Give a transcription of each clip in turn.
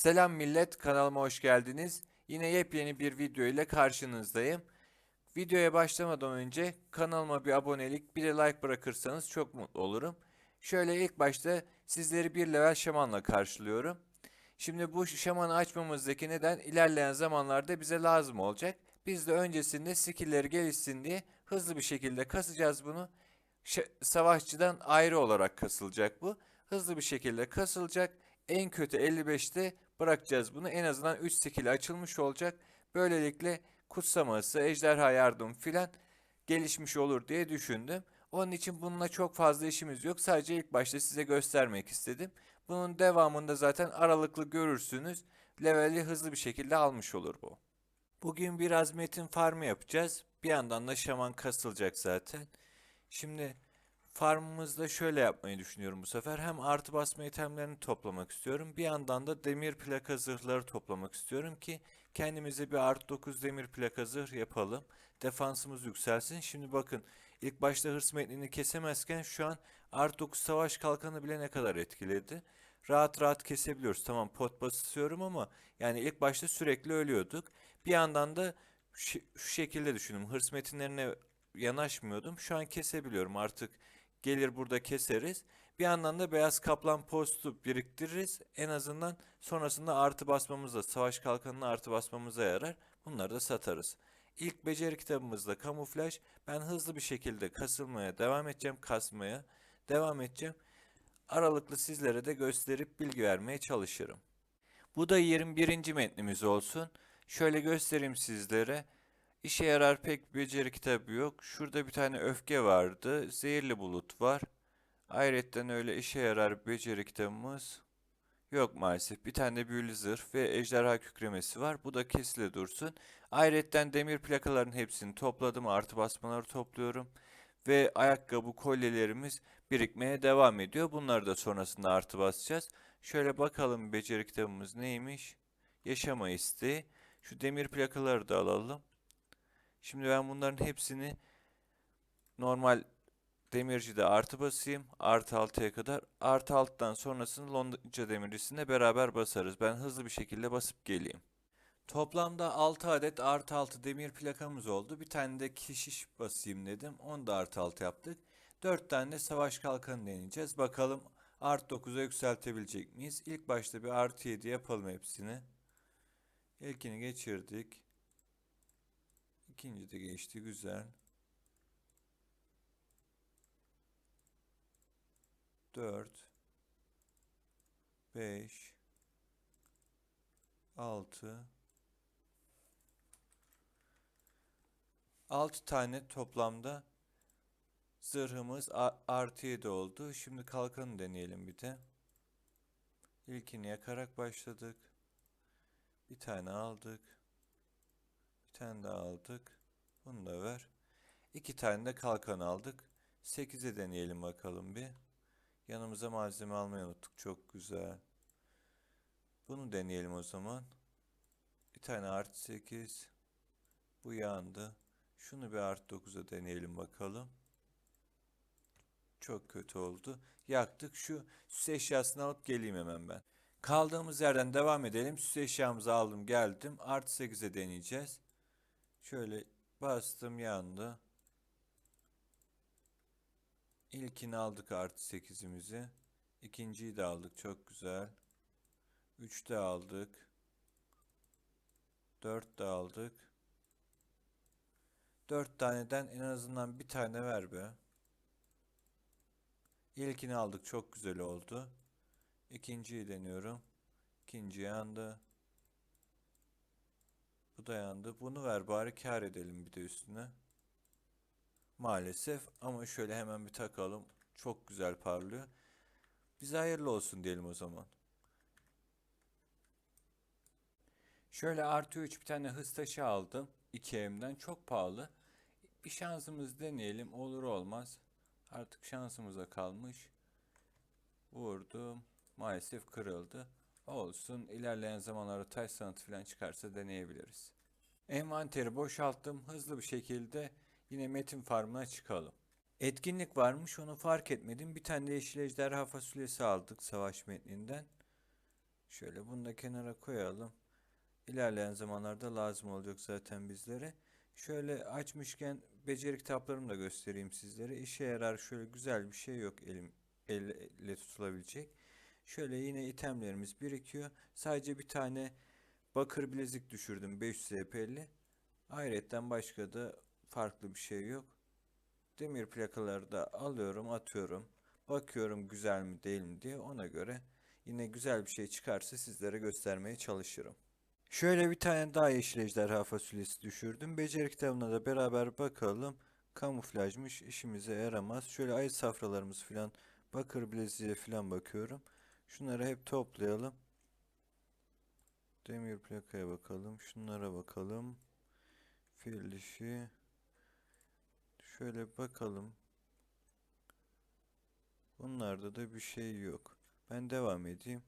Selam millet, kanalıma hoş geldiniz. Yine yepyeni bir video ile karşınızdayım. Videoya başlamadan önce kanalıma bir abonelik, bir de like bırakırsanız çok mutlu olurum. Şöyle ilk başta sizleri bir level şamanla karşılıyorum. Şimdi bu şamanı açmamızdaki neden ilerleyen zamanlarda bize lazım olacak. Biz de öncesinde skill'leri gelişsin diye hızlı bir şekilde kasacağız bunu. Ş- savaşçıdan ayrı olarak kasılacak bu. Hızlı bir şekilde kasılacak. En kötü 55'te bırakacağız bunu. En azından 3 skill açılmış olacak. Böylelikle kutsaması, ejderha yardım filan gelişmiş olur diye düşündüm. Onun için bununla çok fazla işimiz yok. Sadece ilk başta size göstermek istedim. Bunun devamında zaten aralıklı görürsünüz. Leveli hızlı bir şekilde almış olur bu. Bugün biraz metin farmı yapacağız. Bir yandan da şaman kasılacak zaten. Şimdi farmımızda şöyle yapmayı düşünüyorum bu sefer. Hem artı basma itemlerini toplamak istiyorum. Bir yandan da demir plaka zırhları toplamak istiyorum ki kendimize bir artı 9 demir plaka zırh yapalım. Defansımız yükselsin. Şimdi bakın ilk başta hırs metnini kesemezken şu an artı 9 savaş kalkanı bile ne kadar etkiledi. Rahat rahat kesebiliyoruz. Tamam pot basıyorum ama yani ilk başta sürekli ölüyorduk. Bir yandan da şu, şekilde düşünün. Hırs metinlerine yanaşmıyordum. Şu an kesebiliyorum. Artık gelir burada keseriz. Bir yandan da beyaz kaplan postu biriktiririz. En azından sonrasında artı basmamıza, savaş kalkanına artı basmamıza yarar. Bunları da satarız. İlk beceri kitabımızda kamuflaj. Ben hızlı bir şekilde kasılmaya devam edeceğim, kasmaya devam edeceğim. Aralıklı sizlere de gösterip bilgi vermeye çalışırım. Bu da 21. metnimiz olsun. Şöyle göstereyim sizlere. İşe yarar pek beceri kitabı yok. Şurada bir tane öfke vardı. Zehirli bulut var. Ayrıca öyle işe yarar beceri kitabımız yok maalesef. Bir tane büyülü zırh ve ejderha kükremesi var. Bu da kesile dursun. Ayrıca demir plakaların hepsini topladım. Artı basmaları topluyorum. Ve ayakkabı kolyelerimiz birikmeye devam ediyor. Bunları da sonrasında artı basacağız. Şöyle bakalım beceri kitabımız neymiş? Yaşama isteği. Şu demir plakaları da alalım. Şimdi ben bunların hepsini normal demircide artı basayım. Artı 6'ya kadar. Artı 6'dan sonrasını Lonca demircisinde beraber basarız. Ben hızlı bir şekilde basıp geleyim. Toplamda 6 adet artı 6 demir plakamız oldu. Bir tane de keşiş basayım dedim. Onu da artı 6 yaptık. 4 tane de savaş kalkanı deneyeceğiz. Bakalım artı 9'a yükseltebilecek miyiz? İlk başta bir artı 7 yapalım hepsini. İlkini geçirdik. İkinci de geçti. Güzel. 4 5 6 6 tane toplamda zırhımız artı 7 oldu. Şimdi kalkanı deneyelim bir de. İlkini yakarak başladık. Bir tane aldık. Tane daha aldık. Bunu da ver. İki tane de kalkan aldık. 8'e deneyelim bakalım bir. Yanımıza malzeme almayı unuttuk. Çok güzel. Bunu deneyelim o zaman. Bir tane artı 8. Bu yandı. Şunu bir artı 9'a deneyelim bakalım. Çok kötü oldu. Yaktık. Şu süs eşyasını alıp geleyim hemen ben. Kaldığımız yerden devam edelim. Süs eşyamızı aldım geldim. Artı 8'e deneyeceğiz. Şöyle bastım yandı. İlkini aldık artı 8'imizi. İkinciyi de aldık. Çok güzel. 3 de aldık. 4 de aldık. 4 taneden en azından bir tane ver be. İlkini aldık. Çok güzel oldu. İkinciyi deniyorum. İkinci yandı. Bu da yandı. Bunu ver bari kar edelim bir de üstüne. Maalesef ama şöyle hemen bir takalım. Çok güzel parlıyor. Bize hayırlı olsun diyelim o zaman. Şöyle artı 3 bir tane hız taşı aldım. 2M'den çok pahalı. Bir şansımız deneyelim. Olur olmaz. Artık şansımıza kalmış. Vurdum. Maalesef kırıldı. Olsun. İlerleyen zamanlarda taş sanatı falan çıkarsa deneyebiliriz. Envanteri boşalttım. Hızlı bir şekilde yine metin farmına çıkalım. Etkinlik varmış onu fark etmedim. Bir tane de yeşil ejderha fasulyesi aldık savaş metninden. Şöyle bunu da kenara koyalım. İlerleyen zamanlarda lazım olacak zaten bizlere. Şöyle açmışken beceri kitaplarımı da göstereyim sizlere. İşe yarar şöyle güzel bir şey yok elim elle tutulabilecek. Şöyle yine itemlerimiz birikiyor. Sadece bir tane bakır bilezik düşürdüm 500 EP'li. Ayrıca başka da farklı bir şey yok. Demir plakaları da alıyorum, atıyorum. Bakıyorum güzel mi değil mi diye ona göre yine güzel bir şey çıkarsa sizlere göstermeye çalışırım. Şöyle bir tane daha yeşil ejderha fasulyesi düşürdüm. Beceri kitabına da beraber bakalım. Kamuflajmış işimize yaramaz. Şöyle ay safralarımız filan bakır bileziğe filan bakıyorum. Şunları hep toplayalım. Demir plakaya bakalım. Şunlara bakalım. Fil dişi. Şöyle bakalım. Bunlarda da bir şey yok. Ben devam edeyim.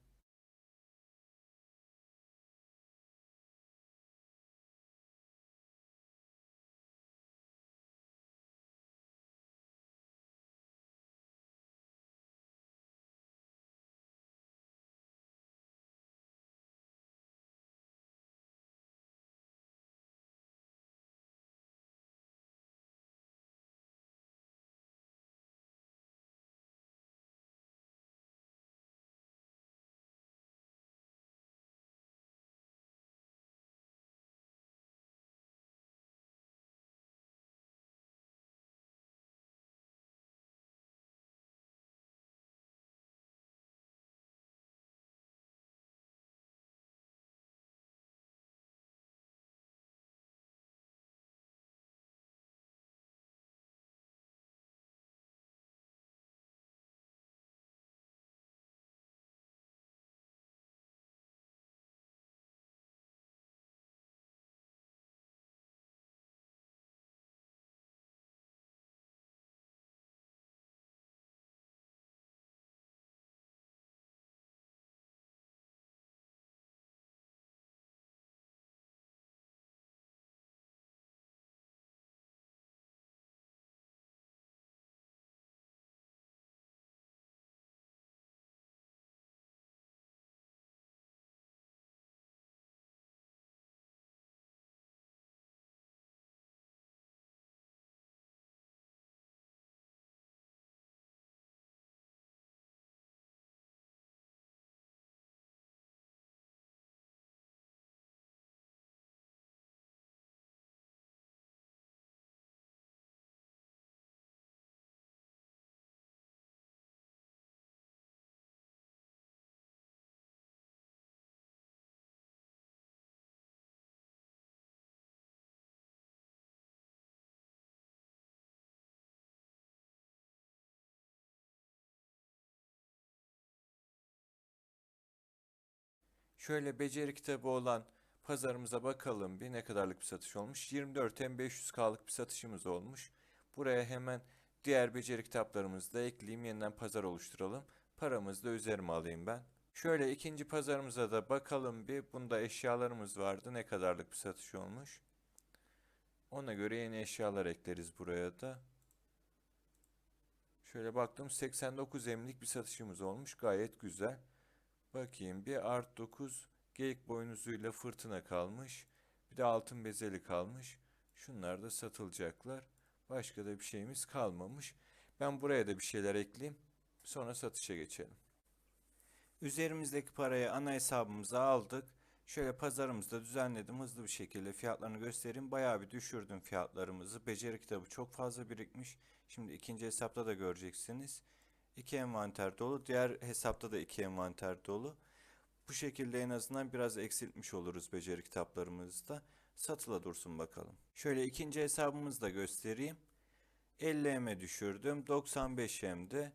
Şöyle beceri kitabı olan pazarımıza bakalım bir ne kadarlık bir satış olmuş. 24 hem 500K'lık bir satışımız olmuş. Buraya hemen diğer beceri kitaplarımızı da ekleyeyim. Yeniden pazar oluşturalım. Paramızı da üzerime alayım ben. Şöyle ikinci pazarımıza da bakalım bir. Bunda eşyalarımız vardı. Ne kadarlık bir satış olmuş. Ona göre yeni eşyalar ekleriz buraya da. Şöyle baktım 89 emlik bir satışımız olmuş. Gayet güzel. Bakayım bir art 9 geyik boynuzuyla fırtına kalmış. Bir de altın bezeli kalmış. Şunlar da satılacaklar. Başka da bir şeyimiz kalmamış. Ben buraya da bir şeyler ekleyeyim. Sonra satışa geçelim. Üzerimizdeki parayı ana hesabımıza aldık. Şöyle pazarımızda düzenledim. Hızlı bir şekilde fiyatlarını göstereyim. Bayağı bir düşürdüm fiyatlarımızı. Beceri kitabı çok fazla birikmiş. Şimdi ikinci hesapta da göreceksiniz. İki envanter dolu. Diğer hesapta da iki envanter dolu. Bu şekilde en azından biraz eksiltmiş oluruz beceri kitaplarımızda. Satıla dursun bakalım. Şöyle ikinci hesabımızı da göstereyim. 50 M'e düşürdüm. 95 M'de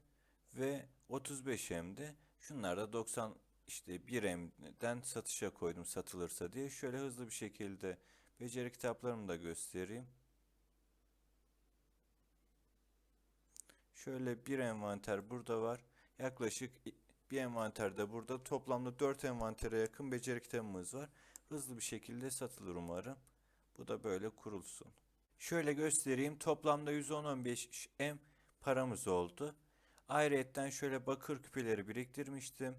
ve 35 M'de. Şunlar da 90 işte 1 M'den satışa koydum satılırsa diye. Şöyle hızlı bir şekilde beceri kitaplarımı da göstereyim. Şöyle bir envanter burada var. Yaklaşık bir envanter de burada. Toplamda 4 envantere yakın beceri kitabımız var. Hızlı bir şekilde satılır umarım. Bu da böyle kurulsun. Şöyle göstereyim. Toplamda 115 M paramız oldu. Ayrıyetten şöyle bakır küpeleri biriktirmiştim.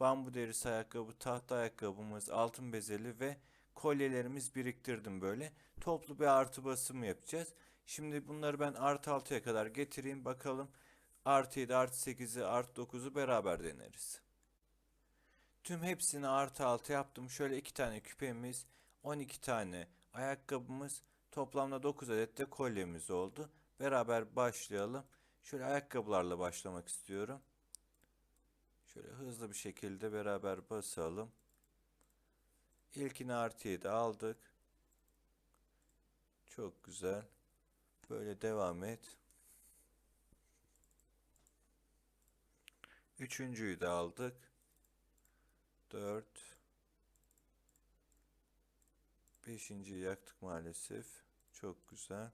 bambu derisi ayakkabı, tahta ayakkabımız, altın bezeli ve kolyelerimiz biriktirdim böyle. Toplu bir artı basımı yapacağız. Şimdi bunları ben artı 6'ya kadar getireyim bakalım. Artı 7, artı 8'i, artı 9'u beraber deneriz. Tüm hepsini artı 6 yaptım. Şöyle 2 tane küpemiz, 12 tane ayakkabımız, toplamda 9 adet de kolyemiz oldu. Beraber başlayalım. Şöyle ayakkabılarla başlamak istiyorum. Şöyle hızlı bir şekilde beraber basalım. İlkini artı 7 aldık. Çok güzel. Böyle devam et. Üçüncüyü de aldık. 4 Beşinciyi yaktık maalesef. Çok güzel.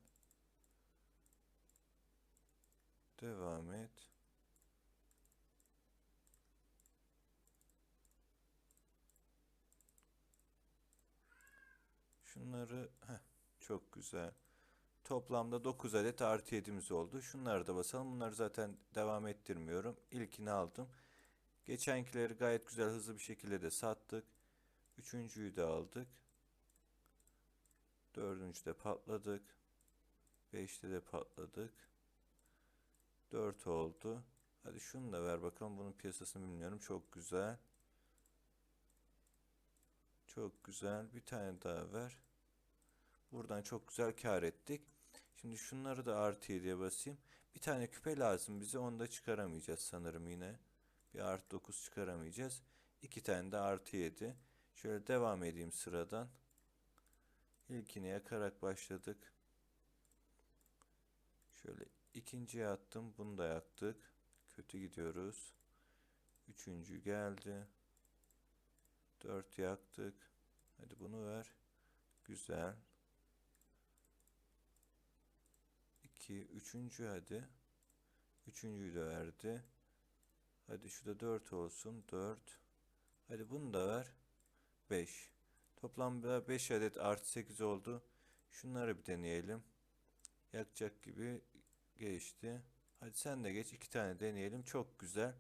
Devam et. Şunları heh, çok güzel. Toplamda 9 adet artı 7'miz oldu. Şunları da basalım. Bunları zaten devam ettirmiyorum. İlkini aldım. Geçenkileri gayet güzel hızlı bir şekilde de sattık. Üçüncüyü de aldık. Dördüncüde patladık. Beşte de patladık. Dört oldu. Hadi şunu da ver bakalım. Bunun piyasasını bilmiyorum. Çok güzel. Çok güzel. Bir tane daha ver. Buradan çok güzel kar ettik. Şimdi şunları da artı 7'ye basayım. Bir tane küpe lazım bize. Onu da çıkaramayacağız sanırım yine. Bir artı 9 çıkaramayacağız. İki tane de artı 7. Şöyle devam edeyim sıradan. İlkini yakarak başladık. Şöyle ikinciye attım. Bunu da yaktık. Kötü gidiyoruz. Üçüncü geldi. Dört yaktık. Hadi bunu ver. Güzel. İki. Üçüncü hadi. Üçüncüyü de verdi. Hadi şu da 4 olsun. 4. Hadi bunu da ver. 5. Toplamda 5 adet artı 8 oldu. Şunları bir deneyelim. Yakacak gibi geçti. Hadi sen de geç. 2 tane deneyelim. Çok güzel.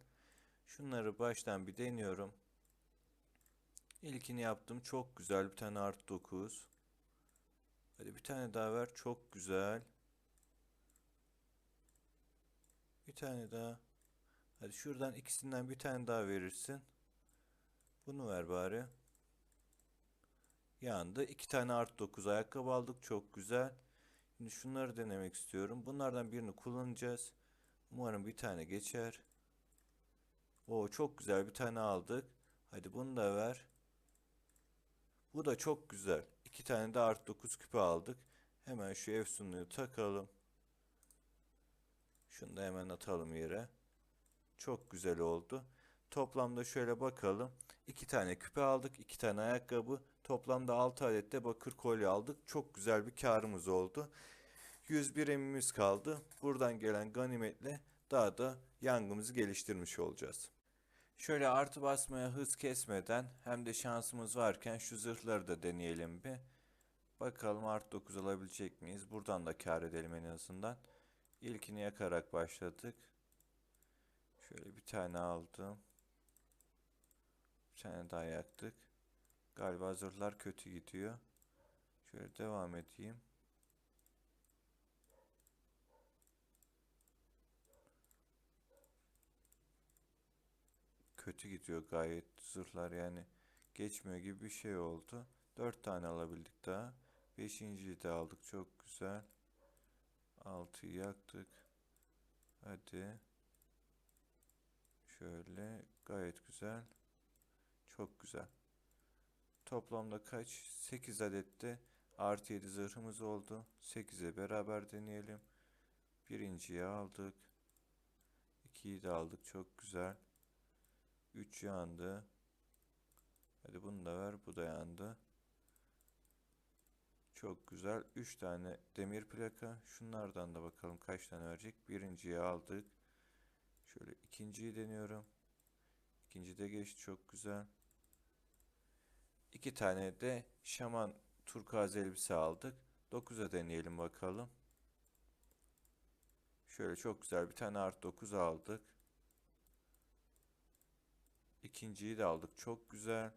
Şunları baştan bir deniyorum. İlkini yaptım. Çok güzel. Bir tane artı 9. Hadi bir tane daha ver. Çok güzel. Bir tane daha. Hadi şuradan ikisinden bir tane daha verirsin. Bunu ver bari. Yandı. İki tane art 9 ayakkabı aldık. Çok güzel. Şimdi şunları denemek istiyorum. Bunlardan birini kullanacağız. Umarım bir tane geçer. O çok güzel bir tane aldık. Hadi bunu da ver. Bu da çok güzel. İki tane de art 9 küpe aldık. Hemen şu efsunluyu takalım. Şunu da hemen atalım yere. Çok güzel oldu. Toplamda şöyle bakalım. 2 tane küpe aldık. 2 tane ayakkabı. Toplamda 6 adet de bakır kolye aldık. Çok güzel bir karımız oldu. 101 emimiz kaldı. Buradan gelen ganimetle daha da yangımızı geliştirmiş olacağız. Şöyle artı basmaya hız kesmeden hem de şansımız varken şu zırhları da deneyelim bir. Bakalım artı 9 alabilecek miyiz? Buradan da kar edelim en azından. İlkini yakarak başladık. Şöyle bir tane aldım. Bir tane daha yaktık. Galiba zırhlar kötü gidiyor. Şöyle devam edeyim. Kötü gidiyor gayet zırhlar yani. Geçmiyor gibi bir şey oldu. Dört tane alabildik daha. Beşinciyi de aldık çok güzel. Altıyı yaktık. Hadi. Şöyle gayet güzel. Çok güzel. Toplamda kaç? 8 adette artı 7 zırhımız oldu. 8'e beraber deneyelim. Birinciyi aldık. 2'yi de aldık. Çok güzel. 3 yandı. Hadi bunu da ver. Bu da yandı. Çok güzel. 3 tane demir plaka. Şunlardan da bakalım kaç tane verecek. Birinciyi aldık. Şöyle ikinciyi deniyorum. İkinci de geçti çok güzel. İki tane de şaman turkuaz elbise aldık. 9'a deneyelim bakalım. Şöyle çok güzel bir tane art 9 aldık. İkinciyi de aldık. Çok güzel.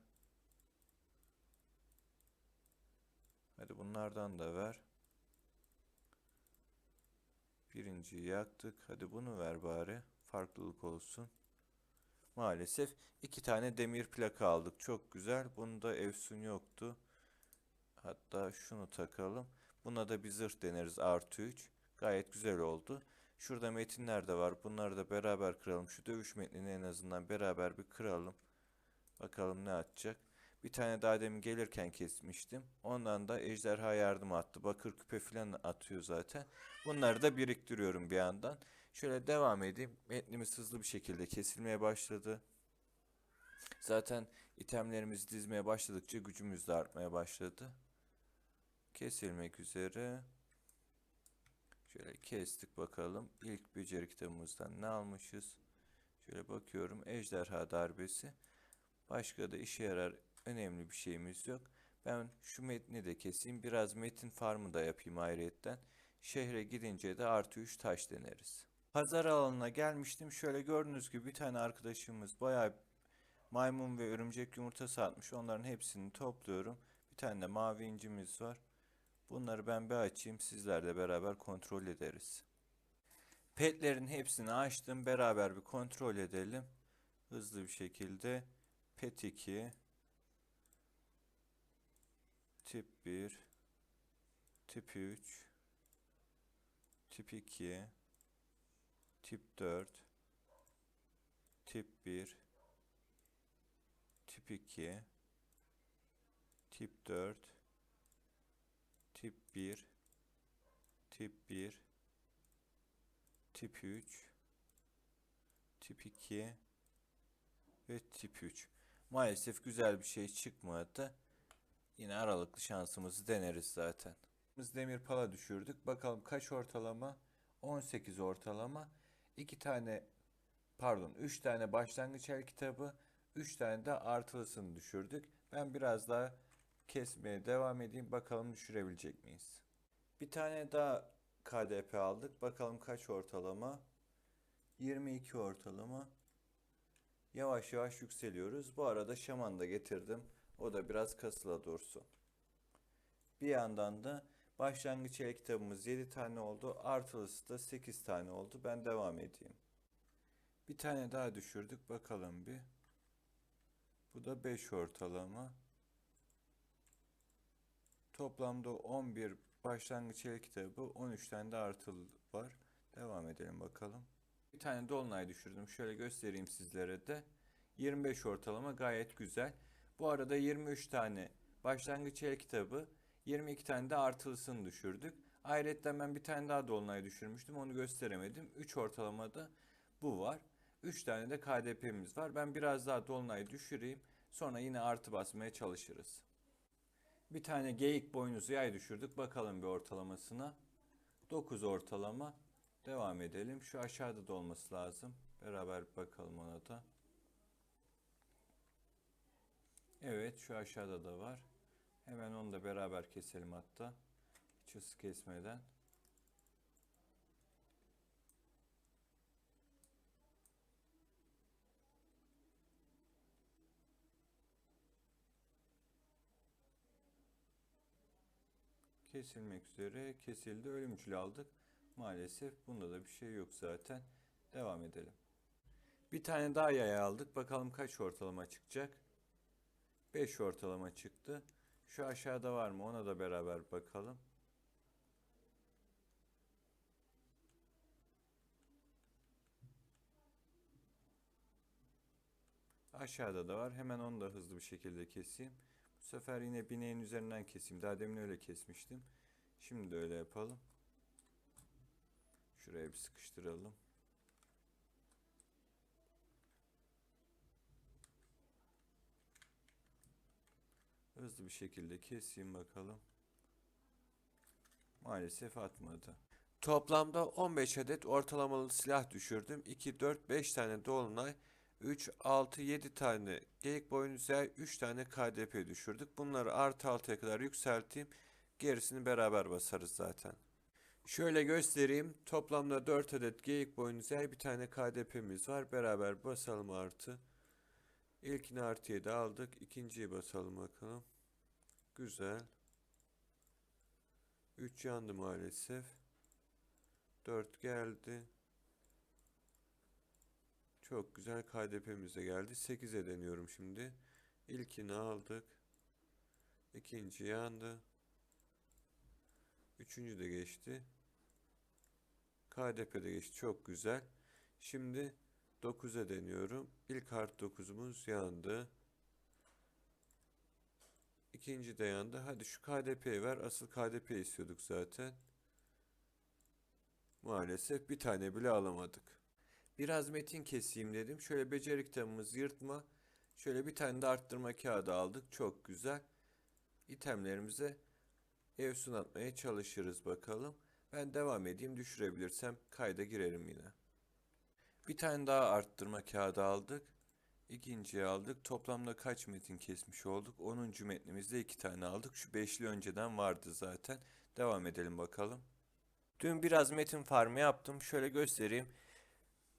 Hadi bunlardan da ver. Birinciyi yaktık. Hadi bunu ver bari. Farklılık olsun. Maalesef iki tane demir plaka aldık. Çok güzel. Bunda Efsun yoktu. Hatta şunu takalım. Buna da bir zırh deneriz artı 3. Gayet güzel oldu. Şurada metinler de var. Bunları da beraber kıralım. Şu dövüş metnini en azından beraber bir kıralım. Bakalım ne atacak. Bir tane daha demin gelirken kesmiştim. Ondan da ejderha yardım attı. Bakır küpe falan atıyor zaten. Bunları da biriktiriyorum bir yandan. Şöyle devam edeyim. Metnimiz hızlı bir şekilde kesilmeye başladı. Zaten itemlerimizi dizmeye başladıkça gücümüz de artmaya başladı. Kesilmek üzere. Şöyle kestik bakalım. İlk beceri kitabımızdan ne almışız? Şöyle bakıyorum. Ejderha darbesi. Başka da işe yarar önemli bir şeyimiz yok. Ben şu metni de keseyim. Biraz metin farmı da yapayım ayrıyetten. Şehre gidince de artı 3 taş deneriz. Pazar alanına gelmiştim. Şöyle gördüğünüz gibi bir tane arkadaşımız bayağı maymun ve örümcek yumurtası atmış. Onların hepsini topluyorum. Bir tane de mavi incimiz var. Bunları ben bir açayım. Sizlerle beraber kontrol ederiz. Petlerin hepsini açtım. Beraber bir kontrol edelim. Hızlı bir şekilde. Pet 2 Tip 1 Tip 3 Tip 2 Tip 4 Tip 1 Tip 2 Tip 4 Tip 1 Tip 1 Tip 3 Tip 2 ve tip 3. Maalesef güzel bir şey çıkmadı. Yine aralıklı şansımızı deneriz zaten. Biz demir pala düşürdük. Bakalım kaç ortalama? 18 ortalama. 2 tane pardon 3 tane başlangıç el kitabı. 3 tane de artılısını düşürdük. Ben biraz daha kesmeye devam edeyim. Bakalım düşürebilecek miyiz? Bir tane daha KDP aldık. Bakalım kaç ortalama? 22 ortalama. Yavaş yavaş yükseliyoruz. Bu arada şaman da getirdim. O da biraz kasıla dursun. Bir yandan da başlangıç el kitabımız 7 tane oldu. Artılısı da 8 tane oldu. Ben devam edeyim. Bir tane daha düşürdük. Bakalım bir. Bu da 5 ortalama. Toplamda 11 başlangıç el kitabı 13 tane de artılı var. Devam edelim bakalım. Bir tane dolunay düşürdüm. Şöyle göstereyim sizlere de. 25 ortalama gayet güzel. Bu arada 23 tane başlangıç el kitabı, 22 tane de artılısını düşürdük. Ayrıca ben bir tane daha dolunay düşürmüştüm. Onu gösteremedim. 3 ortalamada bu var. 3 tane de KDP'miz var. Ben biraz daha dolunay düşüreyim. Sonra yine artı basmaya çalışırız. Bir tane geyik boynuzu yay düşürdük. Bakalım bir ortalamasına. 9 ortalama. Devam edelim. Şu aşağıda da olması lazım. Beraber bakalım ona da. Evet şu aşağıda da var. Hemen onu da beraber keselim hatta. Hiç hız kesmeden. Kesilmek üzere. Kesildi. Ölümcül aldık. Maalesef bunda da bir şey yok zaten. Devam edelim. Bir tane daha yay aldık. Bakalım kaç ortalama çıkacak. 5 ortalama çıktı. Şu aşağıda var mı? Ona da beraber bakalım. Aşağıda da var. Hemen onu da hızlı bir şekilde keseyim. Bu sefer yine bineğin üzerinden keseyim. Daha demin öyle kesmiştim. Şimdi de öyle yapalım. Şuraya bir sıkıştıralım. Hızlı bir şekilde keseyim bakalım. Maalesef atmadı. Toplamda 15 adet ortalamalı silah düşürdüm. 2, 4, 5 tane dolunay, 3, 6, 7 tane geyik boynuzu, 3 tane KDP düşürdük. Bunları artı 6'ya kadar yükselteyim. Gerisini beraber basarız zaten. Şöyle göstereyim. Toplamda 4 adet geyik boynuzu, bir tane KDP'miz var. Beraber basalım artı. İlkini artı 7 aldık. İkinciyi basalım bakalım. Güzel. 3 yandı maalesef. 4 geldi. Çok güzel KDP'miz de geldi. 8'e deniyorum şimdi. İlkini aldık. İkinci yandı. Üçüncü de geçti. KDP de geçti. Çok güzel. Şimdi 9'a deniyorum. İlk harf 9'umuz yandı. İkinci de yandı. Hadi şu KDP'yi ver. Asıl KDP istiyorduk zaten. Maalesef bir tane bile alamadık. Biraz metin keseyim dedim. Şöyle beceri kitabımız yırtma. Şöyle bir tane de arttırma kağıdı aldık. Çok güzel. İtemlerimize ev atmaya çalışırız bakalım. Ben devam edeyim. Düşürebilirsem kayda girerim yine. Bir tane daha arttırma kağıdı aldık. İkinciyi aldık. Toplamda kaç metin kesmiş olduk? 10. metnimizde iki tane aldık. Şu beşli önceden vardı zaten. Devam edelim bakalım. Dün biraz metin farmı yaptım. Şöyle göstereyim.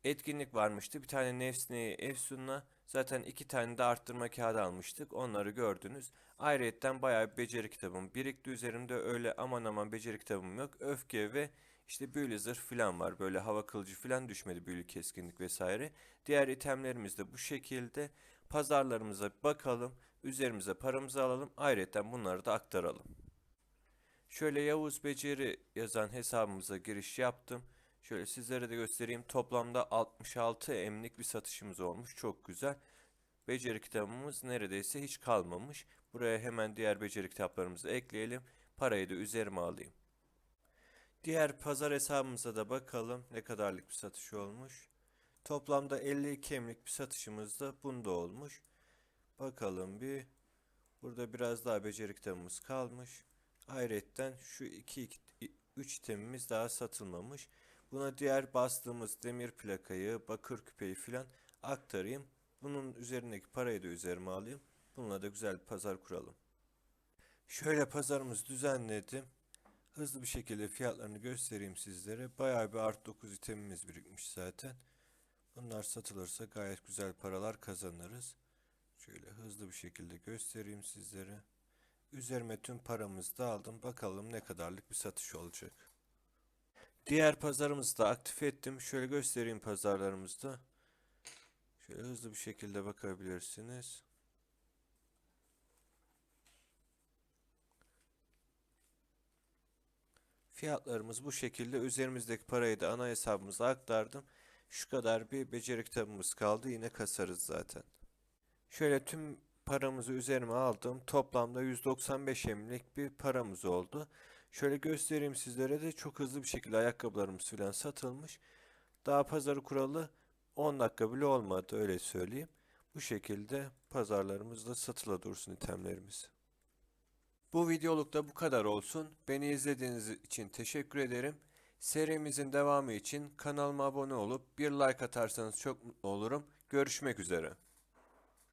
Etkinlik varmıştı. Bir tane Nefsne'yi Efsun'la zaten iki tane de arttırma kağıdı almıştık. Onları gördünüz. Ayrıyetten bayağı bir beceri kitabım birikti üzerimde. Öyle aman aman beceri kitabım yok. Öfke ve işte büyülü zırh falan var. Böyle hava kılıcı falan düşmedi büyülü keskinlik vesaire. Diğer itemlerimiz de bu şekilde. Pazarlarımıza bakalım. Üzerimize paramızı alalım. Ayrıca bunları da aktaralım. Şöyle Yavuz Beceri yazan hesabımıza giriş yaptım. Şöyle sizlere de göstereyim. Toplamda 66 emlik bir satışımız olmuş. Çok güzel. Beceri kitabımız neredeyse hiç kalmamış. Buraya hemen diğer beceri kitaplarımızı ekleyelim. Parayı da üzerime alayım. Diğer pazar hesabımıza da bakalım ne kadarlık bir satış olmuş. Toplamda 52 emlik bir satışımız da bunda olmuş. Bakalım bir. Burada biraz daha beceri kitabımız kalmış. Ayrıca şu 2 3 itemimiz daha satılmamış. Buna diğer bastığımız demir plakayı, bakır küpeyi filan aktarayım. Bunun üzerindeki parayı da üzerime alayım. Bununla da güzel bir pazar kuralım. Şöyle pazarımızı düzenledim. Hızlı bir şekilde fiyatlarını göstereyim sizlere. Bayağı bir art 9 itemimiz birikmiş zaten. Bunlar satılırsa gayet güzel paralar kazanırız. Şöyle hızlı bir şekilde göstereyim sizlere. Üzerime tüm paramızı da aldım. Bakalım ne kadarlık bir satış olacak. Diğer pazarımızı da aktif ettim. Şöyle göstereyim pazarlarımızda. Şöyle hızlı bir şekilde bakabilirsiniz. Fiyatlarımız bu şekilde. Üzerimizdeki parayı da ana hesabımıza aktardım. Şu kadar bir beceri kitabımız kaldı. Yine kasarız zaten. Şöyle tüm paramızı üzerime aldım. Toplamda 195 emlik bir paramız oldu. Şöyle göstereyim sizlere de çok hızlı bir şekilde ayakkabılarımız falan satılmış. Daha pazarı kuralı 10 dakika bile olmadı öyle söyleyeyim. Bu şekilde pazarlarımızda satıla dursun itemlerimiz. Bu videolukta bu kadar olsun. Beni izlediğiniz için teşekkür ederim. Serimizin devamı için kanalıma abone olup bir like atarsanız çok mutlu olurum. Görüşmek üzere.